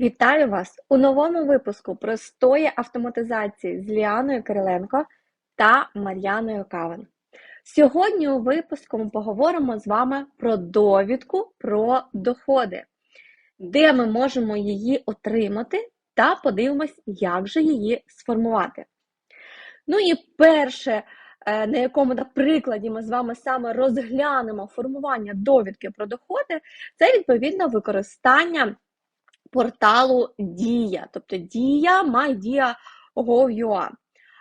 Вітаю вас у новому випуску простої автоматизації з Ліаною Кириленко та Мар'яною Каван. Сьогодні у випуску ми поговоримо з вами про довідку про доходи, де ми можемо її отримати, та подивимось, як же її сформувати. Ну і перше, е, на якому на прикладі ми з вами саме розглянемо формування довідки про доходи, це відповідно використання порталу Дія, тобто Дія MyDia.gov.ua.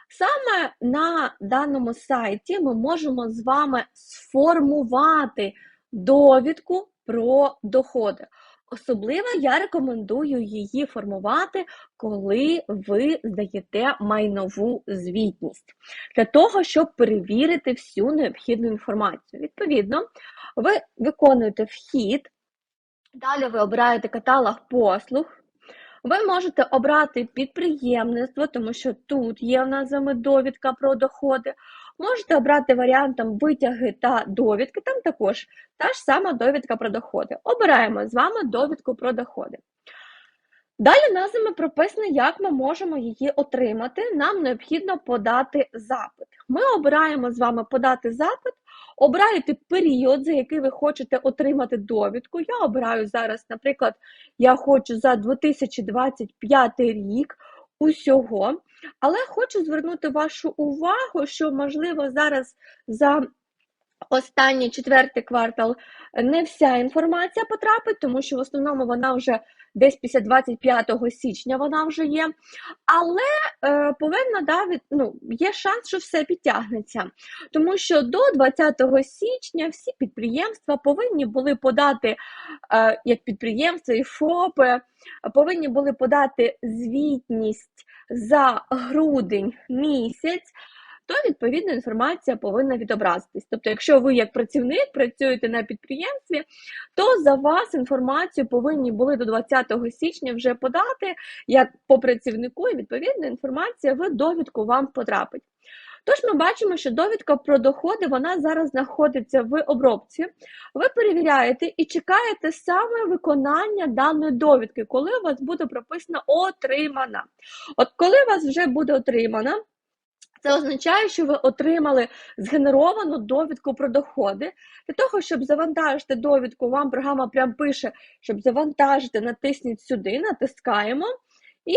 Саме на даному сайті ми можемо з вами сформувати довідку про доходи. Особливо я рекомендую її формувати, коли ви здаєте майнову звітність, для того, щоб перевірити всю необхідну інформацію. Відповідно, ви виконуєте вхід. Далі ви обираєте каталог послуг. Ви можете обрати підприємництво, тому що тут є в нас вами довідка про доходи. Можете обрати варіантом витяги та довідки, там також та ж сама довідка про доходи. Обираємо з вами довідку про доходи. Далі нас вами прописано, як ми можемо її отримати. Нам необхідно подати запит. Ми обираємо з вами подати запит, обираєте період, за який ви хочете отримати довідку. Я обираю зараз, наприклад, я хочу за 2025 рік усього, але хочу звернути вашу увагу, що, можливо, зараз за останній четвертий квартал не вся інформація потрапить, тому що в основному вона вже десь після 25 січня вона вже є. Але е, повинна да, від, ну, є шанс, що все підтягнеться. Тому що до 20 січня всі підприємства повинні були подати, е, як підприємства і ФОПи, повинні були подати звітність за грудень місяць то відповідна інформація повинна відобразитись. Тобто, якщо ви як працівник працюєте на підприємстві, то за вас інформацію повинні були до 20 січня вже подати як по працівнику, і відповідна інформація в довідку вам потрапить. Тож ми бачимо, що довідка про доходи вона зараз знаходиться в обробці. Ви перевіряєте і чекаєте саме виконання даної довідки, коли у вас буде прописано отримана. От коли у вас вже буде отримана, це означає, що ви отримали згенеровану довідку про доходи. Для того, щоб завантажити довідку, вам програма прям пише, щоб завантажити, натисніть сюди, натискаємо. І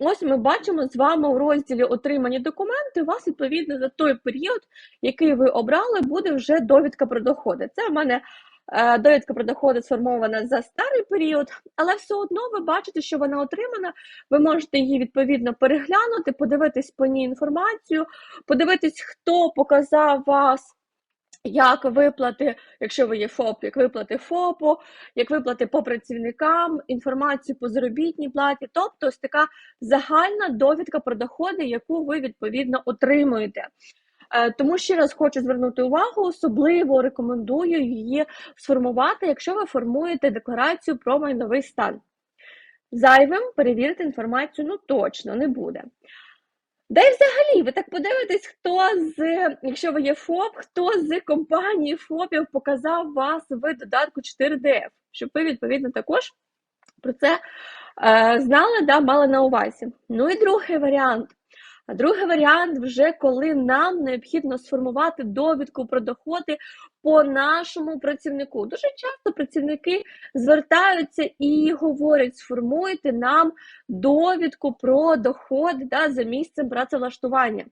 ось ми бачимо з вами у розділі Отримані документи. У вас, відповідно, за той період, який ви обрали, буде вже довідка про доходи. Це в мене Е, довідка про доходи сформована за старий період, але все одно ви бачите, що вона отримана. Ви можете її відповідно переглянути, подивитись по ній інформацію, подивитись, хто показав вас. Як виплати, якщо ви є ФОП, як виплати ФОПу, як виплати по працівникам, інформацію по заробітній платі, тобто ось така загальна довідка про доходи, яку ви відповідно отримуєте. Е, тому ще раз хочу звернути увагу, особливо рекомендую її сформувати, якщо ви формуєте декларацію про майновий стан. Зайвим перевірити інформацію ну точно не буде. Да і взагалі, ви так подивитесь, хто з, якщо ви є ФОП, хто з компанії ФОПів показав вас в додатку 4DF, щоб ви, відповідно, також про це е, знали, да, мали на увазі. Ну і другий варіант. А другий варіант вже коли нам необхідно сформувати довідку про доходи по нашому працівнику. Дуже часто працівники звертаються і говорять: сформуйте нам довідку про доходи да, за місцем працевлаштування.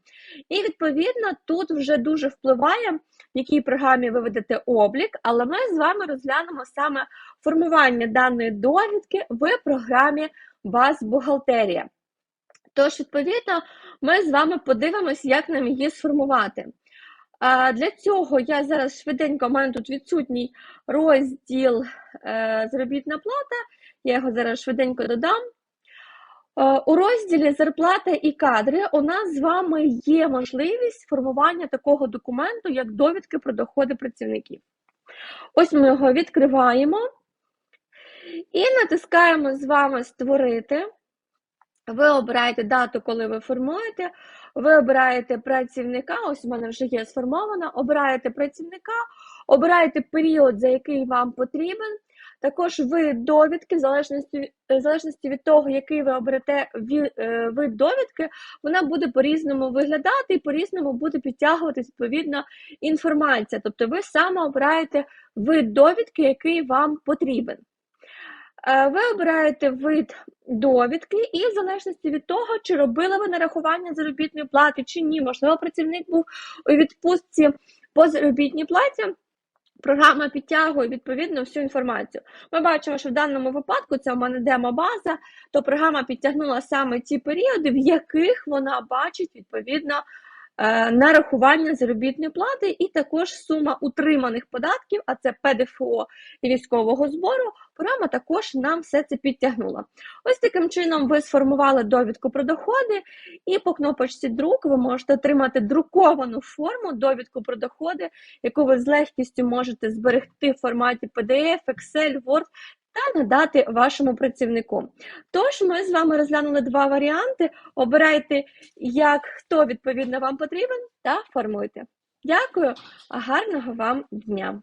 І відповідно тут вже дуже впливає, в якій програмі ви ведете облік, але ми з вами розглянемо саме формування даної довідки в програмі Баз бухгалтерія. Тож, відповідно, ми з вами подивимось, як нам її сформувати. Для цього я зараз швиденько, мене тут відсутній розділ е, заробітна плата, я його зараз швиденько додам. У розділі Зарплата і кадри у нас з вами є можливість формування такого документу, як довідки про доходи працівників. Ось ми його відкриваємо і натискаємо з вами Створити. Ви обираєте дату, коли ви формуєте, ви обираєте працівника, ось у мене вже є сформовано, обираєте працівника, обираєте період, за який вам потрібен. Також вид довідки, в залежності, в залежності від того, який ви оберете е, вид довідки, вона буде по-різному виглядати і по-різному буде підтягуватись відповідно інформація. Тобто ви саме обираєте вид довідки, який вам потрібен. Е, Ви обираєте вид довідки, і в залежності від того, чи робили ви нарахування заробітної плати, чи ні, можливо, працівник був у відпустці по заробітній платі. Програма підтягує відповідно всю інформацію. Ми бачимо, що в даному випадку це у мене демо-база, то програма підтягнула саме ті періоди, в яких вона бачить відповідно нарахування заробітної плати, і також сума утриманих податків, а це ПДФО і військового збору. Програма також нам все це підтягнула. Ось таким чином ви сформували довідку про доходи, і по кнопочці друк ви можете отримати друковану форму довідку про доходи, яку ви з легкістю можете зберегти в форматі PDF, Excel, Word та надати вашому працівнику. Тож ми з вами розглянули два варіанти. Обирайте, як хто відповідно вам потрібен, та формуйте. Дякую, гарного вам дня!